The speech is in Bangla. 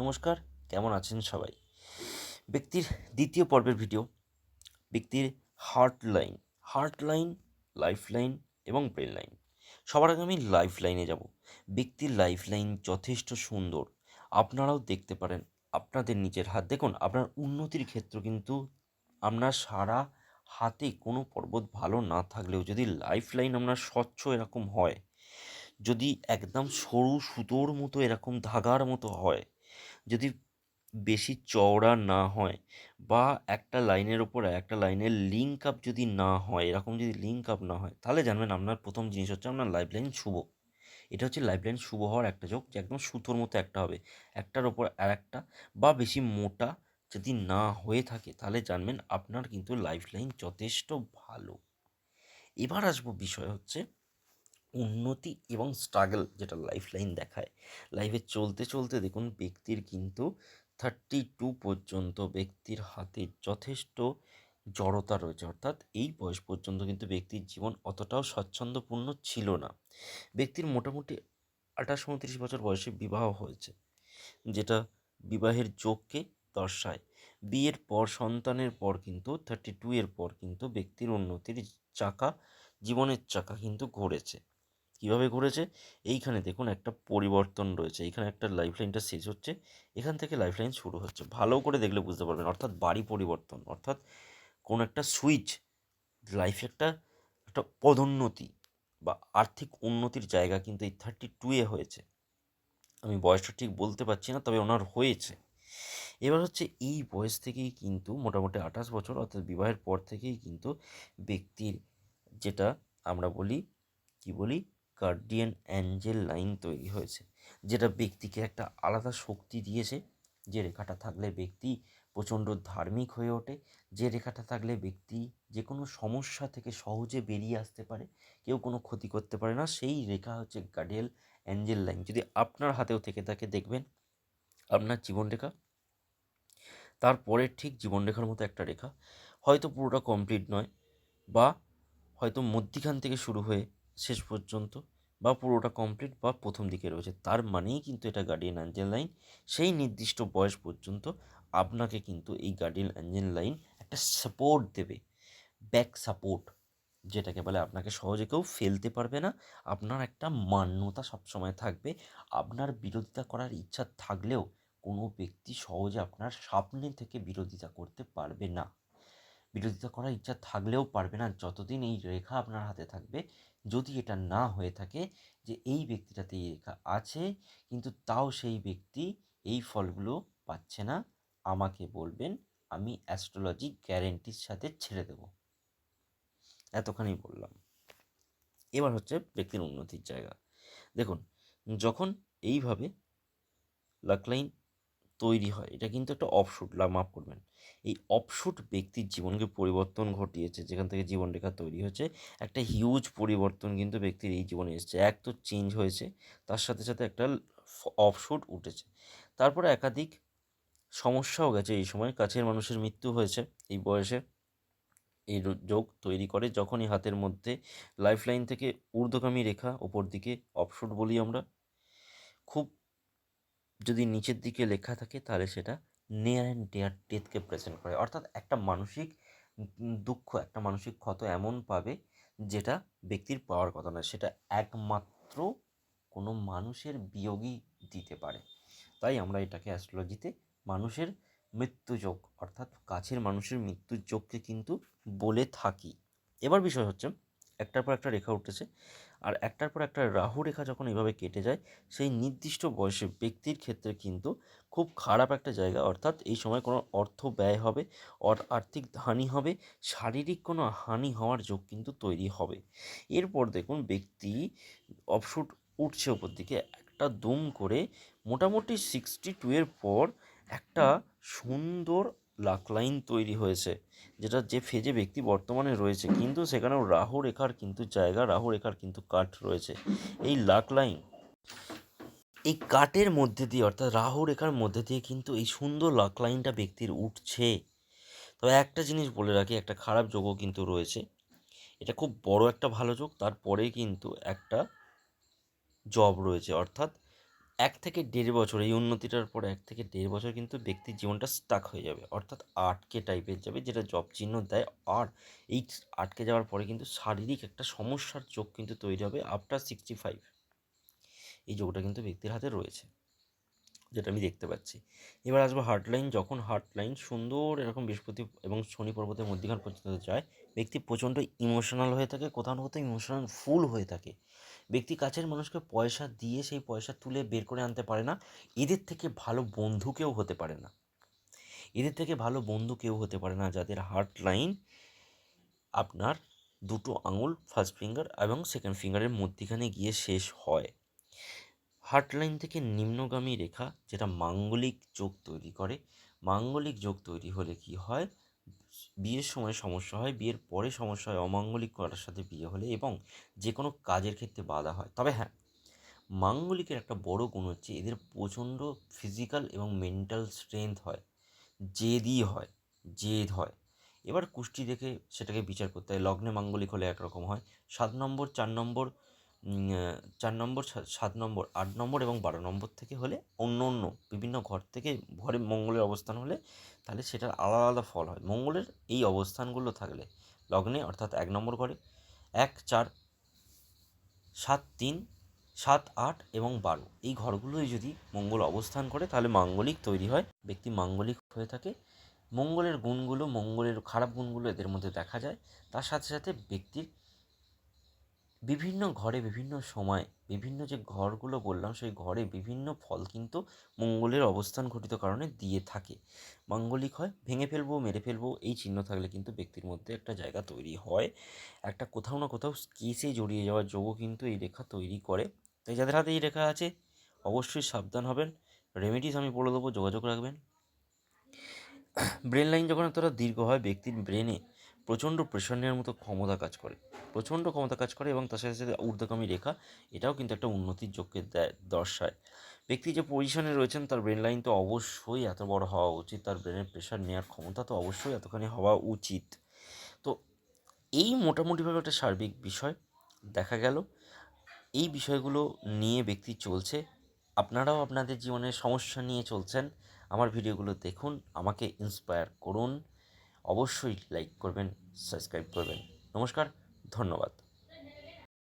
নমস্কার, কেমন আছেন সবাই? ব্যক্তির দ্বিতীয় পর্বের ভিডিও ব্যক্তির heart line heart line life line এবং ব্রেন লাইন সবার আগে আমি লাইফ লাইনে যাব। ব্যক্তির লাইফ লাইন যথেষ্ট সুন্দর। আপনারাও দেখতে পারেন, আপনাদের নিজের হাত। দেখুন, আপনার উন্নতির ক্ষেত্র কিন্তু আপনার সারা হাতে কোনো পর্বত ভালো না থাকলেও যদি লাইফ লাইন আপনার স্বচ্ছ এরকম হয়, যদি একদম সরু সুতোর মতো এরকম ধাগার মতো হয় যদি বেশি চওড়া না হয় বা একটা লাইনের ওপর একটা লাইনের লিঙ্ক আপ যদি না হয়, এরকম যদি লিঙ্ক আপ না হয়, তাহলে জানবেন আপনার প্রথম জিনিস হচ্ছে আপনার লাইফ লাইন শুভ। এটা হচ্ছে লাইফ লাইন শুভ হওয়ার একটা যোগ যে একদম সুতোর মতো একটা হবে। একটার ওপর আর একটা বা বেশি মোটা যদি না হয়ে থাকে, তাহলে জানবেন আপনার কিন্তু লাইফ লাইন যথেষ্ট ভালো। এবার আসব বিষয় হচ্ছে উন্নতি এবং স্ট্রাগল যেটা লাইফ লাইন দেখায় লাইফে চলতে চলতে দেখুন, ব্যক্তির কিন্তু থার্টি টু পর্যন্ত ব্যক্তির হাতে যথেষ্ট জড়তা রয়েছে। অর্থাৎ এই বয়স পর্যন্ত কিন্তু ব্যক্তির জীবন অতটাও স্বচ্ছন্দপূর্ণ ছিল না। ব্যক্তির মোটামুটি আঠাশ উনত্রিশ বছর বয়সে বিবাহ হয়েছে, যেটা বিবাহের যোগকে দর্শায়। বিয়ের পর, সন্তানের পর কিন্তু থার্টি টু এর পর কিন্তু ব্যক্তির উন্নতির চাকা, জীবনের চাকা কিন্তু ঘুরেছে। কীভাবে ঘুরেছে এইখানে দেখুন একটা পরিবর্তন রয়েছে। এইখানে একটা লাইফ লাইনটা শেষ হচ্ছে। এখান থেকে লাইফ লাইন শুরু হচ্ছে। ভালো করে দেখলে বুঝতে পারবেন। অর্থাৎ বাড়ি পরিবর্তন, অর্থাৎ কোনো একটা সুইচ লাইফে একটা একটা পদোন্নতি বা আর্থিক উন্নতির জায়গা কিন্তু এই থার্টি টুয়ে হয়েছে। আমি বয়সটা ঠিক বলতে পারছি না, তবে ওনার হয়েছে। এবার হচ্ছে এই বয়স থেকেই কিন্তু মোটামুটি আঠাশ বছর, অর্থাৎ বিবাহের পর থেকেই কিন্তু ব্যক্তির যেটা আমরা বলি, কি বলি? গার্ডিয়ান অ্যাঞ্জেল লাইন তৈরি হয়েছে, যেটা ব্যক্তিকে একটা আলাদা শক্তি দিয়েছে। যে রেখাটা থাকলে ব্যক্তি প্রচণ্ড ধার্মিক হয়ে ওঠে, যে রেখাটা থাকলে ব্যক্তি যে কোনো সমস্যা থেকে সহজে বেরিয়ে আসতে পারে, কেউ কোনো ক্ষতি করতে পারে না। সেই রেখা হচ্ছে গার্ডিয়াল অ্যাঞ্জেল লাইন। যদি আপনার হাতেও থেকে থাকে দেখবেন আপনার জীবনরেখা তারপরে ঠিক জীবনরেখার মতো একটা রেখা। হয়তো পুরোটা কমপ্লিট নয় বা হয়তো মধ্যিখান থেকে শুরু হয়ে শেষ পর্যন্ত বা পুরোটা কমপ্লিট বা প্রথম দিকে রয়েছে। তার মানেই কিন্তু এটা গার্ডিয়ান অ্যাঞ্জেল লাইন সেই নির্দিষ্ট বয়স পর্যন্ত আপনাকে কিন্তু এই গার্ডিয়ান অ্যাঞ্জেল লাইন একটা সাপোর্ট দেবে। ব্যাক সাপোর্ট যেটাকে বলে আপনাকে সহজে কেউ ফেলতে পারবে না। আপনার একটা মান্যতা সবসময় থাকবে। আপনার বিরোধিতা করার ইচ্ছা থাকলেও কোনো ব্যক্তি সহজে আপনার সামনে থেকে বিরোধিতা করতে পারবে না। বিরোধিতা করার ইচ্ছা থাকলেও পারবে না। যতদিন এই রেখা আপনার হাতে থাকবে, যদি এটা না হয়ে থাকে যে এই ব্যক্তিটাতে এই রেখা আছে, কিন্তু তাও সেই ব্যক্তি এই ফলগুলো পাচ্ছে না, আমাকে বলবেন, আমি অ্যাস্ট্রোলজি গ্যারেন্টির সাথে ছেড়ে দেব। এতখানি বললাম। এবার হচ্ছে ব্যক্তির উন্নতির জায়গা। দেখুন, যখন এইভাবে লাকলাইন তৈরি হয়। এটা কিন্তু একটা অফশুট মাফ করবেন। এই অফশুট ব্যক্তির জীবনকে পরিবর্তন ঘটিয়েছে, যেখান থেকে জীবনরেখা তৈরি হয়েছে, একটা হিউজ পরিবর্তন কিন্তু ব্যক্তির এই জীবনে এসেছে। এক তো চেঞ্জ হয়েছে, তার সাথে সাথে একটা অফশুট উঠেছে। তারপরে একাধিক সমস্যাও গেছে। এই সময় কাছের মানুষের মৃত্যু হয়েছে, এই বয়সে এই যোগ তৈরি করে, যখনই হাতের মধ্যে লাইফ লাইন থেকে ঊর্ধ্বগামী রেখা ওপর দিকে অফশুট বলি আমরা। খুব যদি নিচের দিকে লেখা থাকে, তাহলে সেটা নিয়ার অ্যান্ড ডিয়ার ডেথকে প্রেজেন্ট করে। অর্থাৎ একটা মানসিক দুঃখ, একটা মানসিক ক্ষত এমন পাবে যেটা ব্যক্তির পাওয়ার কথা নয়, সেটা একমাত্র কোনো মানুষের বিয়োগই দিতে পারে। তাই আমরা এটাকে অ্যাস্ট্রোলজিতে মানুষের মৃত্যুযোগ অর্থাৎ কাছের মানুষের মৃত্যুর যোগকে কিন্তু বলে থাকি। এবার বিষয় হচ্ছে, একটার পর একটা রেখা উঠেছে। আর একটার পর একটা রাহু রেখা যখন এভাবে কেটে যায়, সেই নির্দিষ্ট বয়সে ব্যক্তির ক্ষেত্রে কিন্তু খুব খারাপ একটা জায়গা। অর্থাৎ এই সময় কোনো অর্থ ব্যয় হবে আর্থিক হানি হবে, শারীরিক কোনো হানি হওয়ার যোগ কিন্তু তৈরি হবে। এরপর দেখুন ব্যক্তি অফশুট উঠছে ওপর দিকে। একটা দুম করে মোটামুটি সিক্সটি টু এর পর একটা সুন্দর লাক লাইন তৈরি হয়েছে, যেটা যে ফেজে ব্যক্তি বর্তমানে রয়েছে, কিন্তু সেখানেও রাহু রেখার কিন্তু জায়গা রাহু রেখার কিন্তু কাঠ রয়েছে। এই লাক লাইন, এই কাঠের মধ্যে দিয়ে, অর্থাৎ রাহু রেখার মধ্যে দিয়ে কিন্তু এই সুন্দর লাক লাইনটা ব্যক্তির উঠছে। তবে একটা জিনিস বলে রাখি, একটা খারাপ যোগও কিন্তু রয়েছে। এটা খুব বড় একটা ভালো যোগ তারপরে কিন্তু একটা জব রয়েছে, অর্থাৎ এক থেকে দেড় বছর, এই উন্নতিটার পর এক থেকে দেড় বছর কিন্তু ব্যক্তির জীবনটা স্টাক হয়ে যাবে। অর্থাৎ আটকে টাইপের যাবে, যেটা জব চিহ্ন দেয়। আর এই আটকে যাওয়ার পরে কিন্তু শারীরিক একটা সমস্যার যোগ কিন্তু তৈরি হবে আফটার সিক্সটি ফাইভ এই যোগটা কিন্তু ব্যক্তির হাতে রয়েছে, যেটা আমি দেখতে পাচ্ছি। এবার আসব হার্টলাইন যখন হার্টলাইন সুন্দর এরকম বৃহস্পতি এবং শনি পর্বতের মধ্যিখান পর্যন্ত যায়, ব্যক্তি প্রচণ্ড ইমোশনাল হয়ে থাকে, কোথাও না কোথাও ইমোশনাল ফুল হয়ে থাকে। ব্যক্তি কাছের মানুষকে পয়সা দিয়ে সেই পয়সা তুলে বের করে আনতে পারে না। এদের থেকে ভালো বন্ধু কেউ হতে পারে না। এদের থেকে ভালো বন্ধু কেউ হতে পারে না যাদের হার্ট লাইন আপনার দুটো আঙুল ফার্স্ট ফিঙ্গার এবং সেকেন্ড ফিঙ্গারের মধ্যিখানে গিয়ে শেষ হয়। হার্ট লাইন থেকে নিম্নগামী রেখা যেটা মাঙ্গলিক যোগ তৈরি করে। মাঙ্গলিক যোগ তৈরি হলে কি হয়? বিয়ের সময় সমস্যা হয়, বিয়ের পরে সমস্যা হয়, অমাঙ্গলিক করার সাথে বিয়ে হলে এবং যে কোনো কাজের ক্ষেত্রে বাধা হয়। তবে হ্যাঁ মাঙ্গলিকের একটা বড় গুণ হচ্ছে এদের প্রচণ্ড ফিজিক্যাল এবং মেন্টাল স্ট্রেংথ হয় জেদি হয়, জেদ হয়। এবার কুষ্টি দেখে সেটাকে বিচার করতে হয়, লগ্নে মাঙ্গলিক হলে একরকম হয়, সাত নম্বর, চার নম্বর চার নম্বর, সাত নম্বর, আট নম্বর এবং বারো নম্বর থেকে হলে অন্য অন্য বিভিন্ন ঘর থেকে ঘরে মঙ্গলের অবস্থান হলে তাহলে সেটার আলাদা আলাদা ফল হয়। মঙ্গলের এই অবস্থানগুলো থাকলে লগ্নে অর্থাৎ এক নম্বর ঘরে এক, চার, সাত, তিন, সাত, আট এবং বারো এই ঘরগুলোই যদি মঙ্গল অবস্থান করে তাহলে মাঙ্গলিক তৈরি হয়, ব্যক্তি মাঙ্গলিক হয়ে থাকে। মঙ্গলের গুণগুলো, মঙ্গলের খারাপ গুণগুলো এদের মধ্যে দেখা যায়। তার সাথে সাথে ব্যক্তির বিভিন্ন ঘরে বিভিন্ন সময় বিভিন্ন যে ঘরগুলো বললাম, সেই ঘরে বিভিন্ন ফল কিন্তু মঙ্গলের অবস্থান ঘটিত কারণে দিয়ে থাকে। মাঙ্গলিক হয়, ভেঙে ফেলব, মেরে ফেলব, এই চিহ্ন থাকলে কিন্তু ব্যক্তির মধ্যে একটা জায়গা তৈরি হয়। একটা কোথাও না কোথাও কেসে জড়িয়ে যাওয়ার যোগও কিন্তু এই রেখা তৈরি করে। তাই যাদের হাতে এই রেখা আছে, অবশ্যই সাবধান হবেন। রেমেডিস আমি বলে দেবো, যোগাযোগ রাখবেন। ব্রেন লাইন যখন এতটা দীর্ঘ হয়, ব্যক্তির ব্রেনে প্রচণ্ড প্রেশার নেওয়ার মতো ক্ষমতা কাজ করে। প্রচণ্ড ক্ষমতা কাজ করে এবং তার সাথে সাথে ঊর্ধ্বগামী রেখা, এটাও কিন্তু একটা উন্নতির দেয় দর্শায়। ব্যক্তি যে পজিশনে রয়েছেন, তার ব্রেন লাইন তো অবশ্যই এত বড় হওয়া উচিত, তার ব্রেনের প্রেশার নেওয়ার ক্ষমতা তো অবশ্যই এতখানি হওয়া উচিত। তো এই মোটামুটিভাবে একটা সার্বিক বিষয়। দেখা গেল, এই বিষয়গুলো নিয়ে ব্যক্তি চলছে। আপনারাও আপনাদের জীবনের সমস্যা নিয়ে চলছেন। আমার ভিডিওগুলো দেখুন, আমাকে ইন্সপায়ার করুন। অবশ্যই লাইক করবেন সাবস্ক্রাইব করবেন। নমস্কার ধন্যবাদ।